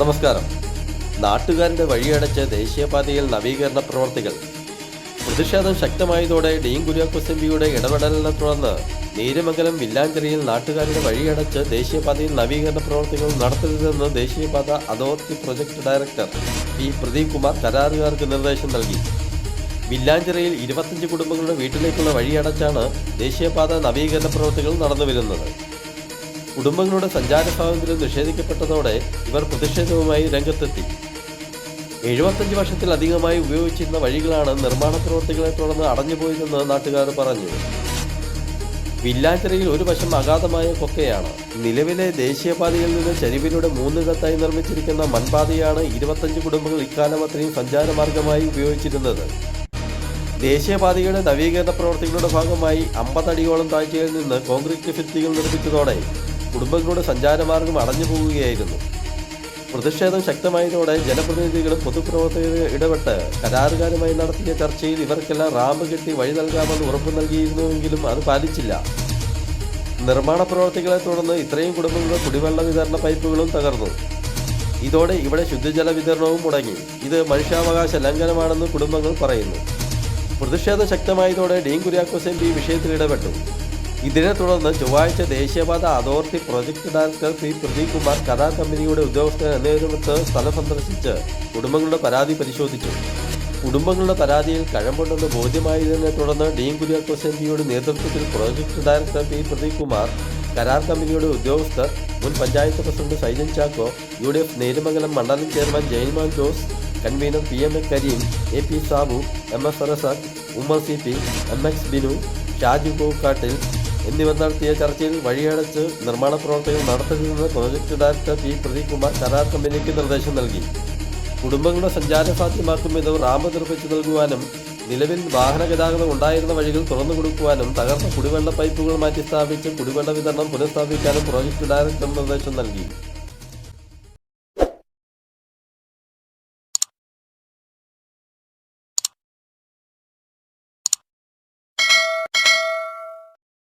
നമസ്കാരം. നാട്ടുകാരുടെ വഴിയടച്ച് ദേശീയപാതയിൽ നവീകരണ പ്രവർത്തികൾ. പ്രതിഷേധം ശക്തമായതോടെ ഡീൻ കുര്യാക്കോസ് എം പിയുടെ ഇടപെടലിനെ തുടർന്ന് നീരമംഗലം വില്ലാഞ്ചേരിയിൽ നാട്ടുകാരുടെ വഴിയടച്ച് ദേശീയപാതയിൽ നവീകരണ പ്രവർത്തികൾ നടത്തരുതെന്ന് ദേശീയപാത authority project director P Pradeep Kumar കരാറുകാർക്ക് നിർദ്ദേശം നൽകി. വില്ലാഞ്ചിറയിൽ ഇരുപത്തഞ്ച് കുടുംബങ്ങളുടെ വീട്ടിലേക്കുള്ള വഴിയടച്ചാണ് ദേശീയപാത നവീകരണ പ്രവർത്തികൾ നടന്നുവരുന്നത്. കുടുംബങ്ങളുടെ സഞ്ചാര സ്വാതന്ത്ര്യം നിഷേധിക്കപ്പെട്ടതോടെ ഇവർ പ്രതിഷേധവുമായി രംഗത്തെത്തി. എഴുപത്തഞ്ച് വർഷത്തിലധികമായി ഉപയോഗിച്ചിരുന്ന വഴികളാണ് നിർമ്മാണ പ്രവർത്തികളെ തുടർന്ന് അടഞ്ഞുപോയതെന്ന് നാട്ടുകാർ പറഞ്ഞു. വില്ലാഞ്ചിറയിൽ ഒരു വശം അഗാധമായ കൊക്കയാണ്. നിലവിലെ ദേശീയപാതയിൽ നിന്ന് ചരിവിലൂടെ മൂന്നിടത്തായി നിർമ്മിച്ചിരിക്കുന്ന മൺപാതയാണ് ഇരുപത്തഞ്ച് കുടുംബങ്ങൾ ഇക്കാലം അത്രയും സഞ്ചാരമാർഗമായി ഉപയോഗിച്ചിരുന്നത്. ദേശീയപാതയുടെ നവീകരണ പ്രവർത്തികളുടെ ഭാഗമായി അമ്പതടിയോളം താഴ്ചയിൽ നിന്ന് കോൺക്രീറ്റ് ഭിത്തികൾ നിർമ്മിച്ചതോടെ കുടുംബങ്ങളുടെ സഞ്ചാരമാർഗം അടഞ്ഞു പോവുകയായിരുന്നു. പ്രതിഷേധം ശക്തമായതോടെ ജനപ്രതിനിധികളും പൊതുപ്രവർത്തകരും ഇടപെട്ട് കരാറുകാരുമായി നടത്തിയ ചർച്ചയിൽ ഇവർക്കെല്ലാം റാമ്പ് കെട്ടി വഴി നൽകാമെന്ന് ഉറപ്പു നൽകിയിരുന്നുവെങ്കിലും അത് പാലിച്ചില്ല. നിർമ്മാണ പ്രവർത്തികളെ തുടർന്ന് ഇത്രയും കുടുംബങ്ങളുടെ കുടിവെള്ള വിതരണ പൈപ്പുകളും തകർന്നു. ഇതോടെ ഇവിടെ ശുദ്ധജല വിതരണവും മുടങ്ങി. ഇത് മനുഷ്യാവകാശ ലംഘനമാണെന്ന് കുടുംബങ്ങൾ പറയുന്നു. പ്രതിഷേധം ശക്തമായതോടെ ഡീൻ കുര്യാക്കോസ് എം പി വിഷയത്തിൽ ഇടപെട്ടു. ഇതിനെ തുടർന്ന് ചൊവ്വാഴ്ച ദേശീയപാത authority project director P Pradeep Kumar കഥാ കമ്പനിയുടെ ഉദ്യോഗസ്ഥർ എന്നിവരുമൊത്ത് സ്ഥലം സന്ദർശിച്ച് കുടുംബങ്ങളുടെ പരാതി പരിശോധിച്ചു. കുടുംബങ്ങളുടെ പരാതിയിൽ കഴമ്പുണ്ടെന്ന് ബോധ്യമായതിനെ തുടർന്ന് ഡീൻ കുര്യാക്കോസ് എം പിയുടെ നേതൃത്വത്തിൽ project director P Pradeep Kumar കരാർ കമ്പനിയുടെ ഉദ്യോഗസ്ഥർ മുൻ panchayat president Saijan Chacko U D F Nerumangalam മണ്ഡലം chairman ജയൻമാൻ Jose convener P M A Kareem A P Sabu M S Razak Ummer C P M ex Binu Shaju Pookkattil എന്നിവർ നടത്തിയ ചർച്ചയിൽ വഴിയടച്ച് നിർമ്മാണ പ്രവർത്തനങ്ങൾ നടത്തുന്നതിന് project director P Pradeep Kumar കരാർ കമ്പനിക്ക് നിർദ്ദേശം നൽകി. കുടുംബങ്ങളുടെ സഞ്ചാര സാധ്യമാക്കും വിധം റാമ്പ് നിർമ്മിച്ചു നൽകുവാനും നിലവിൽ വാഹന ഗതാഗതം ഉണ്ടായിരുന്ന വഴികൾ തുറന്നു കൊടുക്കുവാനും തകർന്ന കുടിവെള്ള പൈപ്പുകൾ മാറ്റി സ്ഥാപിച്ച് കുടിവെള്ള വിതരണം പുനഃസ്ഥാപിക്കാനും പ്രോജക്ട് ഡയറക്ടർ നിർദ്ദേശം നൽകി.